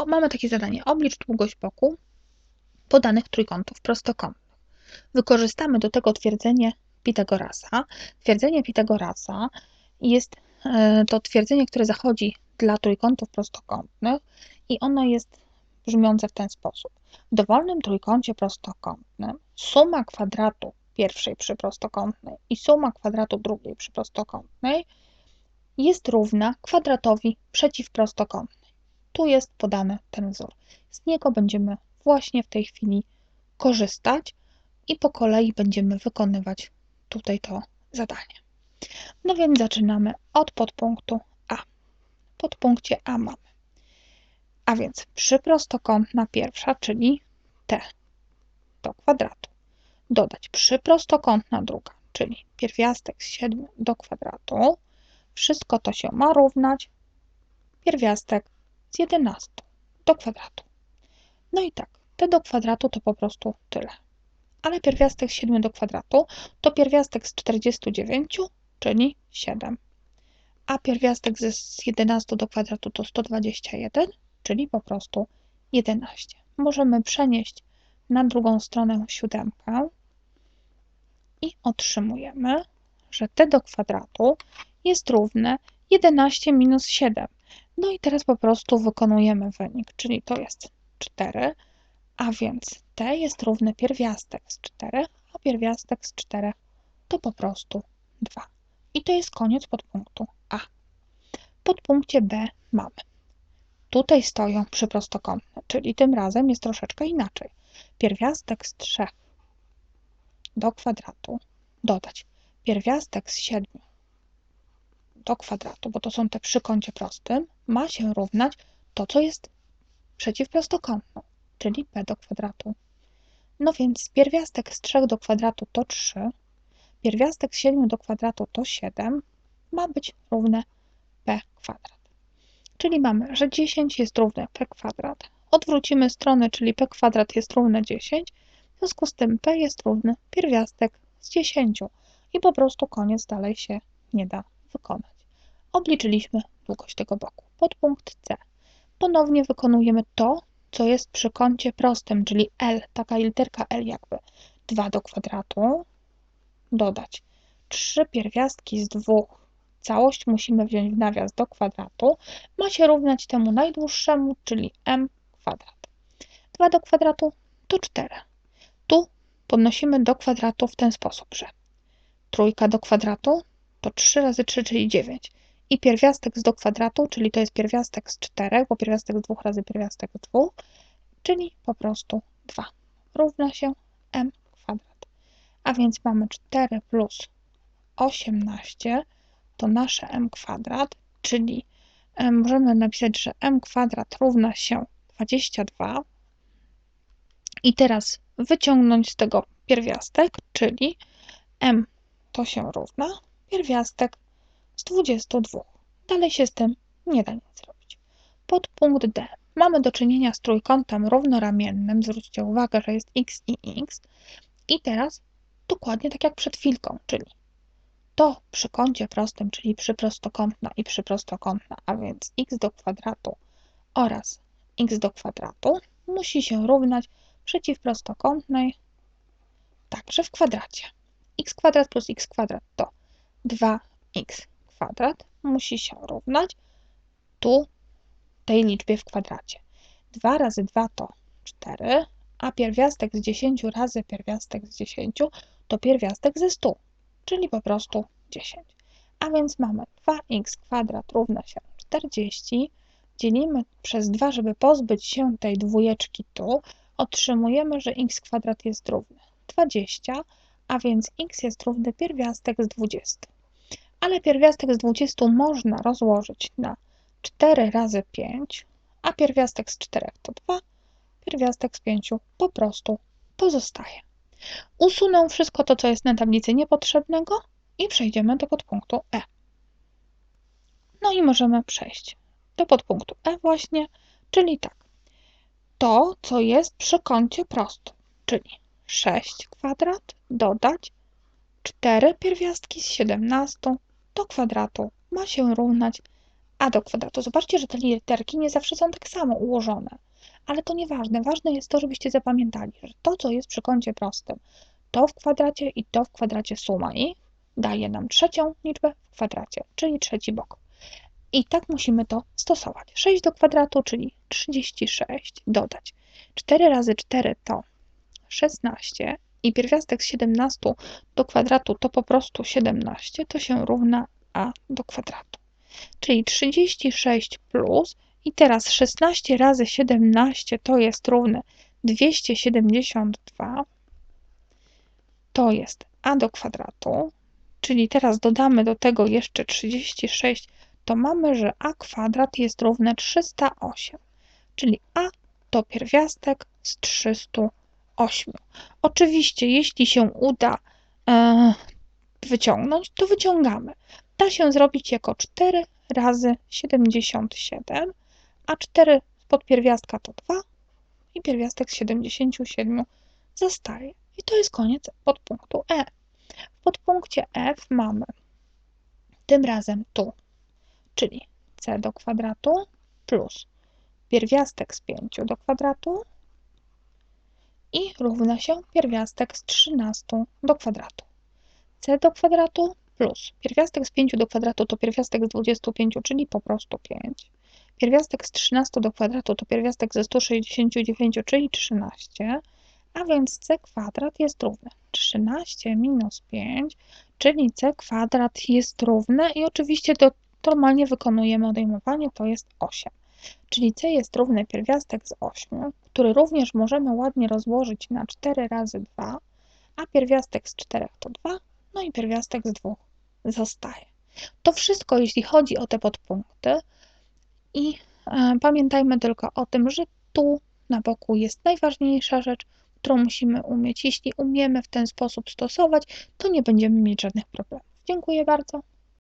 o, mamy takie zadanie. Oblicz długość boku podanych trójkątów prostokątnych. Wykorzystamy do tego twierdzenie Pitagorasa. Twierdzenie Pitagorasa jest e, to twierdzenie, które zachodzi dla trójkątów prostokątnych i ono jest brzmiące w ten sposób. W dowolnym trójkącie prostokątnym suma kwadratu pierwszej przyprostokątnej i suma kwadratu drugiej przyprostokątnej jest równa kwadratowi przeciwprostokątnej. Tu jest podany ten wzór. Z niego będziemy właśnie w tej chwili korzystać i po kolei będziemy wykonywać tutaj to zadanie. No więc zaczynamy od podpunktu A. W podpunkcie A mamy. A więc przyprostokątna pierwsza, czyli t do kwadratu. Dodać przyprostokątna druga, czyli pierwiastek z 7 do kwadratu. Wszystko to się ma równać pierwiastek z 11 do kwadratu. No i tak, t do kwadratu to po prostu tyle. Ale pierwiastek z 7 do kwadratu to pierwiastek z 49, czyli 7. A pierwiastek z 11 do kwadratu to 121, czyli po prostu 11. Możemy przenieść na drugą stronę siódemkę i otrzymujemy, że t do kwadratu jest równe 11 minus 7. No i teraz po prostu wykonujemy wynik, czyli to jest 4, a więc t jest równy pierwiastek z 4, a pierwiastek z 4 to po prostu 2. I to jest koniec podpunktu A. Podpunkcie B mamy. Tutaj stoją przyprostokątne, czyli tym razem jest troszeczkę inaczej. Pierwiastek z 3 do kwadratu dodać pierwiastek z 7 do kwadratu, bo to są te przy kącie prostym, ma się równać to, co jest przeciwprostokątną, czyli p do kwadratu. No więc pierwiastek z 3 do kwadratu to 3, pierwiastek z 7 do kwadratu to 7, ma być równe p kwadrat. Czyli mamy, że 10 jest równe p kwadrat. Odwrócimy stronę, czyli p kwadrat jest równe 10, w związku z tym p jest równy pierwiastek z 10 i po prostu koniec dalej się nie da wykonać. Obliczyliśmy długość tego boku. Podpunkt C. Ponownie wykonujemy to, co jest przy kącie prostym, czyli L, taka literka L jakby. 2 do kwadratu, dodać 3 pierwiastki z 2, całość musimy wziąć w nawias do kwadratu, ma się równać temu najdłuższemu, czyli m kwadrat. 2 do kwadratu to 4. Tu podnosimy do kwadratu w ten sposób, że trójka do kwadratu to 3 razy 3, czyli 9. I pierwiastek z do kwadratu, czyli to jest pierwiastek z 4, bo pierwiastek z 2 razy pierwiastek z 2, czyli po prostu 2 równa się m kwadrat. A więc mamy 4 plus 18 to nasze m kwadrat, czyli możemy napisać, że m kwadrat równa się 22 i teraz wyciągnąć z tego pierwiastek, czyli m to się równa pierwiastek z 22. Dalej się z tym nie da nic zrobić. Podpunkt D. Mamy do czynienia z trójkątem równoramiennym. Zwróćcie uwagę, że jest x i x. I teraz dokładnie tak jak przed chwilką, czyli to przy kącie prostym, czyli przyprostokątna i przyprostokątna, a więc x do kwadratu oraz x do kwadratu musi się równać przeciwprostokątnej także w kwadracie. x kwadrat plus x kwadrat to 2x kwadrat musi się równać tu tej liczbie w kwadracie. 2 razy 2 to 4, a pierwiastek z 10 razy pierwiastek z 10 to pierwiastek ze 100, czyli po prostu 10. A więc mamy 2x kwadrat równa się 40, dzielimy przez 2, żeby pozbyć się tej dwójeczki tu, otrzymujemy, że x kwadrat jest równy 20, a więc x jest równy pierwiastek z 20. Ale pierwiastek z 20 można rozłożyć na 4 razy 5, a pierwiastek z 4 to 2, pierwiastek z 5 po prostu pozostaje. Usunę wszystko to, co jest na tablicy niepotrzebnego i przejdziemy do podpunktu E. No i możemy przejść do podpunktu E właśnie, czyli tak. To, co jest przy kącie prostym, czyli 6 kwadrat dodać 4 pierwiastki z 17 do kwadratu ma się równać a do kwadratu. Zobaczcie, że te literki nie zawsze są tak samo ułożone, ale to nieważne. Ważne jest to, żebyście zapamiętali, że to, co jest przy kącie prostym, to w kwadracie i to w kwadracie suma i daje nam trzecią liczbę w kwadracie, czyli trzeci bok. I tak musimy to stosować. 6 do kwadratu, czyli 36, dodać 4 razy 4 to 16 i pierwiastek z 17 do kwadratu to po prostu 17, to się równa a do kwadratu. Czyli 36 plus i teraz 16 razy 17 to jest równe 272, to jest a do kwadratu, czyli teraz dodamy do tego jeszcze 36, to mamy, że a kwadrat jest równe 308, czyli a to pierwiastek z 308. Oczywiście, jeśli się uda e, wyciągnąć, to wyciągamy. Da się zrobić jako 4 razy 77, a 4 pod pierwiastka to 2 i pierwiastek z 77 zostaje. I to jest koniec podpunktu E. W podpunkcie F mamy tym razem tu, czyli c do kwadratu plus pierwiastek z 5 do kwadratu i równa się pierwiastek z 13 do kwadratu. c do kwadratu plus pierwiastek z 5 do kwadratu to pierwiastek z 25, czyli po prostu 5. Pierwiastek z 13 do kwadratu to pierwiastek ze 169, czyli 13, a więc c kwadrat jest równy 13 minus 5, czyli c kwadrat jest równe i oczywiście to normalnie wykonujemy odejmowanie, to jest 8. Czyli c jest równy pierwiastek z 8, który również możemy ładnie rozłożyć na 4 razy 2, a pierwiastek z 4 to 2, no i pierwiastek z 2 zostaje. To wszystko, jeśli chodzi o te podpunkty. I e, pamiętajmy tylko o tym, że tu na boku jest najważniejsza rzecz, którą musimy umieć. Jeśli umiemy w ten sposób stosować, to nie będziemy mieć żadnych problemów. Dziękuję bardzo.